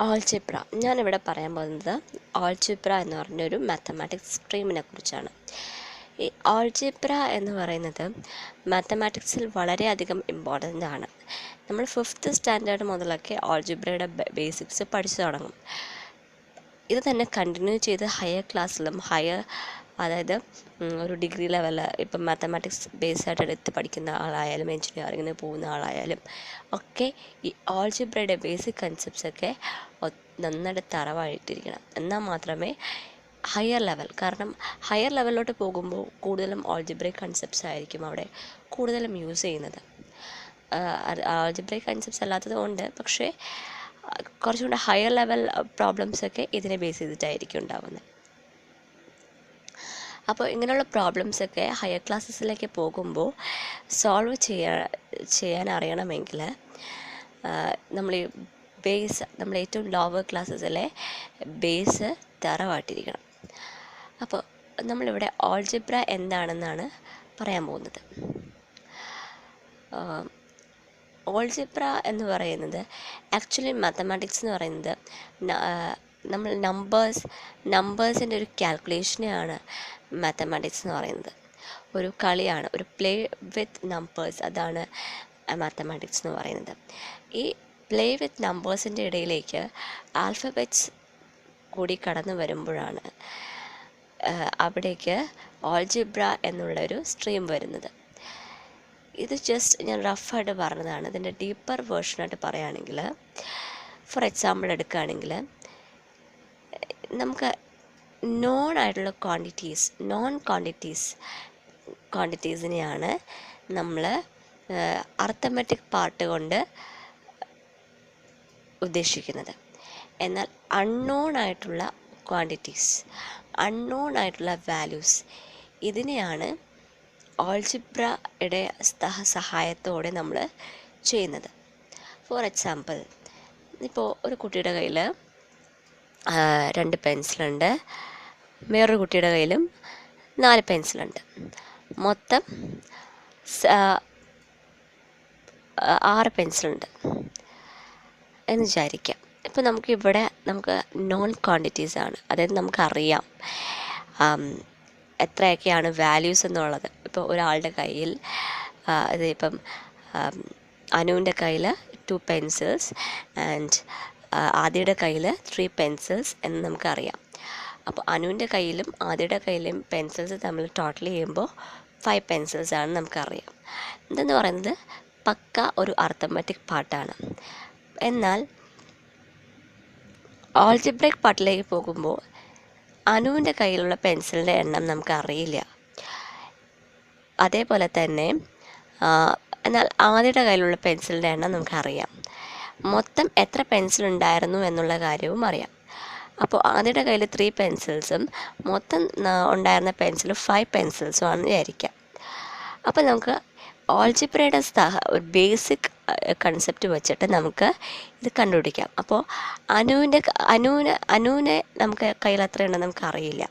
Algebra. ഞാനിവിടെ പറയാൻ പോകുന്നത് ആൾജിബ്ര എന്ന് പറഞ്ഞൊരു മാത്തമാറ്റിക്സ് സ്ട്രീമിനെ കുറിച്ചാണ്. ഈ ആൾജിബ്ര എന്ന് പറയുന്നത് മാത്തമാറ്റിക്സിൽ വളരെയധികം ഇമ്പോർട്ടന്റ് ആണ്. നമ്മൾ ഫിഫ്ത്ത് സ്റ്റാൻഡേർഡ് മുതലൊക്കെ ആൾജിബ്രയുടെ ബേസിക്സ് പഠിച്ചു തുടങ്ങും. ഇത് തന്നെ കണ്ടിന്യൂ ചെയ്ത് ഹയർ ക്ലാസ്സിലും ഹയർ അതായത് ഒരു ഡിഗ്രി ലെവൽ ഇപ്പം മാത്തമാറ്റിക്സ് ബേസ് ആയിട്ട് എടുത്ത് പഠിക്കുന്ന ആളായാലും എഞ്ചിനീയറിങ്ങിന് പോകുന്ന ആളായാലും ഒക്കെ ഈ ആൾജിബ്രയുടെ ബേസിക് കൺസെപ്റ്റ്സൊക്കെ നന്നായിട്ട് തറവായിട്ടിരിക്കണം എന്നാൽ മാത്രമേ ഹയർ ലെവൽ കാരണം ഹയർ ലെവലിലോട്ട് പോകുമ്പോൾ കൂടുതലും ആൾജിബ്രൈക് കൺസെപ്റ്റ്സ് ആയിരിക്കും അവിടെ കൂടുതലും യൂസ് ചെയ്യുന്നത്. ആൾജിബ്രൈക് കൺസെപ്റ്റ്സ് അല്ലാത്തത് കൊണ്ട് പക്ഷേ കുറച്ചുകൂടെ കുറച്ചും കൂടെ ഹയർ ലെവൽ പ്രോബ്ലംസൊക്കെ ഇതിനെ ബേസ് ചെയ്തിട്ടായിരിക്കും ഉണ്ടാവുന്നത്. അപ്പോൾ ഇങ്ങനെയുള്ള പ്രോബ്ലംസ് ഒക്കെ ഹയർ ക്ലാസ്സസിലേക്ക് പോകുമ്പോൾ സോൾവ് ചെയ്യാൻ ചെയ്യാൻ അറിയണമെങ്കിൽ നമ്മൾ ഈ ബേസ് നമ്മൾ ഏറ്റവും ലോവർ ക്ലാസ്സസിലെ ബേസ് തറവാട്ടിരിക്കണം. അപ്പോൾ നമ്മളിവിടെ ഓൾജിബ്ര എന്താണെന്നാണ് പറയാൻ പോകുന്നത്. ഓൾജിബ്ര എന്ന് പറയുന്നത് ആക്ച്വലി മാത്തമാറ്റിക്സ് എന്ന് പറയുന്നത് നമ്മൾ നമ്പേഴ്സ് നമ്പേഴ്സിന്റെ ഒരു കാൽക്കുലേഷനെയാണ് മാത്തമാറ്റിക്സ് എന്ന് പറയുന്നത്. ഒരു കളിയാണ് ഒരു പ്ലേ വിത്ത് നമ്പേഴ്സ് അതാണ് മാത്തമാറ്റിക്സ് എന്ന് പറയുന്നത്. ഈ പ്ലേ വിത്ത് നമ്പേഴ്സിന്റെ ഇടയിലേക്ക് ആൽഫബറ്റ്സ് കൂടി കടന്നു വരുമ്പോഴാണ് അവിടേക്ക് ഓൾജിബ്ര എന്നുള്ളൊരു സ്ട്രീം വരുന്നത്. ഇത് ജസ്റ്റ് ഞാൻ റഫായിട്ട് പറഞ്ഞതാണ്. ഇതിന്റെ ഡീപ്പർ വേർഷനായിട്ട് പറയുകയാണെങ്കിൽ ഫോർ എക്സാമ്പിൾ എടുക്കുകയാണെങ്കിൽ നമുക്ക് നോൺ ആയിട്ടുള്ള ക്വാണ്ടിറ്റീസ് നോൺ ക്വാണ്ടിറ്റീസ് ക്വാണ്ടിറ്റീസിനെയാണ് നമ്മൾ അർത്ഥമെറ്റിക് പാർട്ട് കൊണ്ട് ഉദ്ദേശിക്കുന്നത്. എന്നാൽ അൺനോൺ ആയിട്ടുള്ള ക്വാണ്ടിറ്റീസ് അൺനോൺ ആയിട്ടുള്ള വാല്യൂസ് ഇതിനെയാണ് ഓൾജിബ്രയുടെ സഹായത്തോടെ നമ്മൾ ചെയ്യുന്നത്. ഫോർ എക്സാമ്പിൾ ഇപ്പോൾ ഒരു കുട്ടിയുടെ കയ്യിൽ രണ്ട് പെൻസിലുണ്ട്. വേറൊരു കുട്ടിയുടെ കയ്യിലും നാല് പെൻസിലുണ്ട്. മൊത്തം ആറ് പെൻസിലുണ്ട് എന്ന് വിചാരിക്കാം. ഇപ്പോൾ നമുക്കിവിടെ നമുക്ക് നോൺ ക്വാണ്ടിറ്റീസ് ആണ്. അതായത് നമുക്കറിയാം എത്രയൊക്കെയാണ് വാല്യൂസ് എന്നുള്ളത്. ഇപ്പോൾ ഒരാളുടെ കയ്യിൽ ഇത് ഇപ്പം അനുവിന്റെ കയ്യിൽ ടു പെൻസിൽസ് ആൻഡ് ആദിയുടെ കയ്യിൽ ത്രീ പെൻസിൽസ് എന്ന് നമുക്കറിയാം. അപ്പോൾ അനുവിന്റെ കയ്യിലും ആദ്യയുടെ കയ്യിലും പെൻസിൽസ് തമ്മിൽ ടോട്ടൽ ചെയ്യുമ്പോൾ ഫൈവ് പെൻസിൽസ് ആണ് നമുക്കറിയാം. ഇതെന്ന് പറയുന്നത് പക്ക ഒരു അർത്ഥമാറ്റിക് പാട്ടാണ്. എന്നാൽ ഓൾജിബ്രേക്ക് പാട്ടിലേക്ക് പോകുമ്പോൾ അനുവിന്റെ കയ്യിലുള്ള പെൻസിലിന്റെ എണ്ണം നമുക്കറിയില്ല. അതേപോലെ തന്നെ എന്നാൽ ആദ്യയുടെ കയ്യിലുള്ള പെൻസിലിന്റെ എണ്ണം നമുക്കറിയാം. മൊത്തം എത്ര പെൻസിൽ ഉണ്ടായിരുന്നു എന്നുള്ള കാര്യവും അറിയാം. അപ്പോൾ ആദ്യയുടെ കയ്യിൽ ത്രീ പെൻസിൽസും മൊത്തം ഉണ്ടായിരുന്ന പെൻസിൽ ഫൈവ് പെൻസിൽസും ആണെന്ന് വിചാരിക്കാം അപ്പോൾ നമുക്ക് ഓൾജിബ്രയുടെ സഹ ഒരു ബേസിക് കൺസെപ്റ്റ് വെച്ചിട്ട് നമുക്ക് ഇത് കണ്ടുപിടിക്കാം. അപ്പോൾ അനുവിന്റെ അനുവിന് അനുവിനെ നമുക്ക് കയ്യിൽ എത്രയുണ്ടെന്ന് നമുക്ക് അറിയില്ല.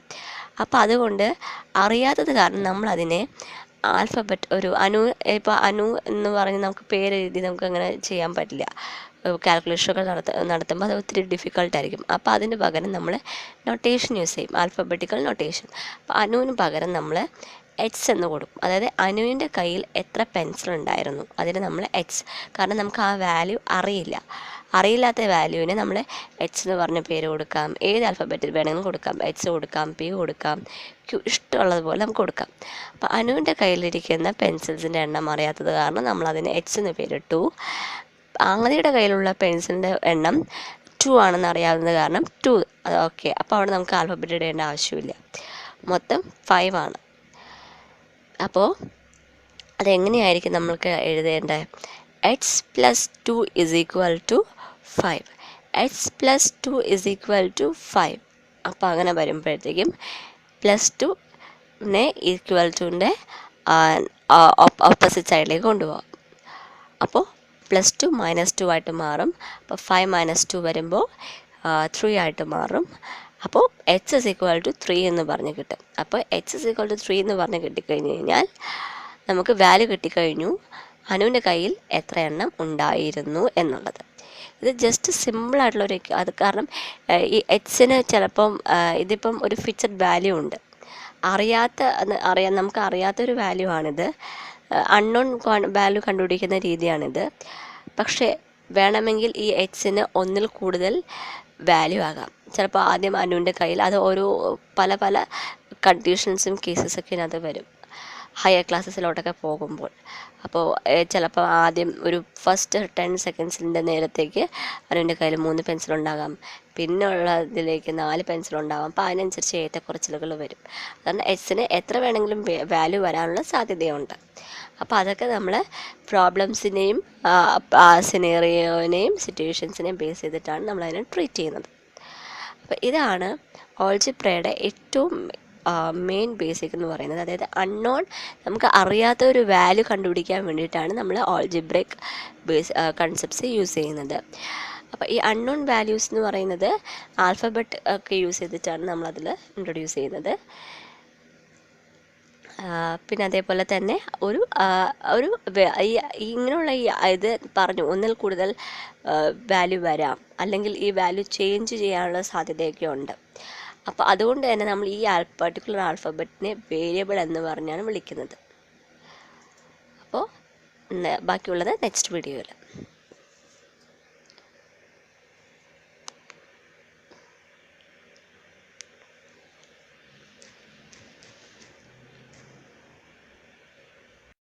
അപ്പോൾ അതുകൊണ്ട് അറിയാത്തത് കാരണം നമ്മളതിനെ ആൽഫബറ്റ് ഒരു അനു ഇപ്പോൾ അനു എന്ന് പറഞ്ഞ് നമുക്ക് പേര് എഴുതി നമുക്ക് അങ്ങനെ ചെയ്യാൻ പറ്റില്ല. കാൽക്കുലേഷനൊക്കെ നടത്ത നടത്തുമ്പോൾ അത് ഒത്തിരി ഡിഫിക്കൾട്ടായിരിക്കും അപ്പോൾ അതിന് പകരം നമ്മൾ നൊട്ടേഷൻ യൂസ് ചെയ്യും. ആൽഫബറ്റിക്കൽ നൊട്ടേഷൻ അപ്പോൾ അനുവിന് പകരം നമ്മൾ എച്ച് എന്ന് കൊടുക്കും. അതായത് അനുവിന്റെ കയ്യിൽ എത്ര പെൻസിൽ ഉണ്ടായിരുന്നു. അതിന് നമ്മൾ എച്ച് കാരണം നമുക്ക് ആ വാല്യൂ അറിയില്ല. അറിയില്ലാത്ത വാല്യൂവിന് നമ്മൾ എച്ച് എന്ന് പറഞ്ഞ പേര് കൊടുക്കാം. ഏത് ആൽഫബറ്റിൽ വേണമെങ്കിലും കൊടുക്കാം. എച്ച് കൊടുക്കാം പി കൊടുക്കാം ക്യൂ ഇഷ്ടമുള്ളതുപോലെ നമുക്ക് കൊടുക്കാം. അപ്പോൾ അനുവിന്റെ കയ്യിലിരിക്കുന്ന പെൻസിൽസിന്റെ എണ്ണം അറിയാത്തത് കാരണം നമ്മൾ അതിന് എച്ച് എന്ന് പേരിട്ടു. ആദിയുടെ കയ്യിലുള്ള പെൻസിലിന്റെ എണ്ണം ടു ആണെന്ന് അറിയാവുന്നത് കാരണം ടു ഓക്കെ അപ്പോൾ അവിടെ നമുക്ക് ആൽഫബറ്റ് ഇടേണ്ട ആവശ്യമില്ല. മൊത്തം ഫൈവ് ആണ്. അപ്പോൾ അതെങ്ങനെയായിരിക്കും നമ്മൾക്ക് എഴുതേണ്ടത് x plus two is equal to five x plus two is equal to five അപ്പോൾ അങ്ങനെ വരുമ്പോഴത്തേക്കും പ്ലസ് ടുനെ ഈക്വൽ ടുവിന്റെ ഓപ്പോസിറ്റ് സൈഡിലേക്ക് കൊണ്ടുപോകാം. അപ്പോൾ പ്ലസ് ടു മൈനസ് ടു ആയിട്ട് മാറും. അപ്പോൾ ഫൈവ് മൈനസ് ടു വരുമ്പോൾ ത്രീ ആയിട്ട് മാറും. അപ്പോൾ h is equal to three എന്ന് പറഞ്ഞ് കിട്ടും. അപ്പോൾ h is equal to three എന്ന് പറഞ്ഞ് കിട്ടിക്കഴിഞ്ഞ് കഴിഞ്ഞാൽ നമുക്ക് വാല്യൂ കിട്ടിക്കഴിഞ്ഞു. അനുവിന്റെ കയ്യിൽ എത്ര എണ്ണം ഉണ്ടായിരുന്നു എന്നുള്ളത്. ഇത് ജസ്റ്റ് സിമ്പിളായിട്ടുള്ള ഒരു അത് കാരണം ഈ എച്ചിന് ചിലപ്പം ഇതിപ്പം ഒരു ഫിക്സഡ് വാല്യൂ ഉണ്ട്. അറിയാത്ത അറിയാൻ നമുക്ക് അറിയാത്തൊരു വാല്യൂ ആണിത്. അൺനോൺ വാല്യൂ കണ്ടുപിടിക്കുന്ന രീതിയാണിത്. പക്ഷേ വേണമെങ്കിൽ ഈ എക്സിന് ഒന്നിൽ കൂടുതൽ വാല്യൂ ആകാം. ചിലപ്പോൾ ആദ്യം അനുവിന്റെ കയ്യിൽ അത് ഓരോ പല പല കണ്ടീഷൻസും കേസസൊക്കെ ഇതിനകത്ത് വരും. ഹയർ ക്ലാസ്സസിലോട്ടൊക്കെ പോകുമ്പോൾ. അപ്പോൾ ചിലപ്പോൾ ആദ്യം ഒരു ഫസ്റ്റ് ടെൻ സെക്കൻഡ്സിന്റെ നേരത്തേക്ക് അവന്റെ കയ്യിൽ മൂന്ന് പെൻസിലുണ്ടാകാം പിന്നെ ഉള്ളതിലേക്ക് നാല് പെൻസിലുണ്ടാകാം അപ്പോൾ അതിനനുസരിച്ച് ഏറ്റക്കുറച്ചിലുകൾ വരും. കാരണം എസ്സിന് എത്ര വേണമെങ്കിലും വാല്യൂ വരാനുള്ള സാധ്യതയുണ്ട്. അപ്പോൾ അതൊക്കെ നമ്മൾ പ്രോബ്ലംസിനെയും സിനേറിയോനെയും സിറ്റുവേഷൻസിനെയും ബേസ് ചെയ്തിട്ടാണ് നമ്മളതിനെ ട്രീറ്റ് ചെയ്യുന്നത്. അപ്പോൾ ഇതാണ് ഓൾജിപ്രയുടെ ഏറ്റവും മെയിൻ ബേസിക് എന്ന് പറയുന്നത്. അതായത് അൺനോൺ നമുക്ക് അറിയാത്ത ഒരു വാല്യൂ കണ്ടുപിടിക്കാൻ വേണ്ടിയിട്ടാണ് നമ്മൾ ഓൾജിബ്രിക് ബേസ് കൺസെപ്റ്റ്സ് യൂസ് ചെയ്യുന്നത്. അപ്പോൾ ഈ അൺനോൺ വാല്യൂസ് എന്ന് പറയുന്നത് ആൽഫബറ്റ് ഒക്കെ യൂസ് ചെയ്തിട്ടാണ് നമ്മളതിൽ ഇൻട്രൊഡ്യൂസ് ചെയ്യുന്നത്. പിന്നെ അതേപോലെ തന്നെ ഒരു ഒരു ഈ ഇങ്ങനെയുള്ള ഈ ഇത് പറഞ്ഞു ഒന്നിൽ കൂടുതൽ വാല്യൂ വരാം. അല്ലെങ്കിൽ ഈ വാല്യൂ ചേഞ്ച് ചെയ്യാനുള്ള സാധ്യതയൊക്കെ ഉണ്ട്. അപ്പോൾ അതുകൊണ്ട് തന്നെ നമ്മൾ ഈ പർട്ടിക്കുലർ ആൽഫബറ്റിനെ വേരിയബിൾ എന്ന് പറഞ്ഞാണ് വിളിക്കുന്നത്. അപ്പോൾ ബാക്കിയുള്ളത് നെക്സ്റ്റ് വീഡിയോയിൽ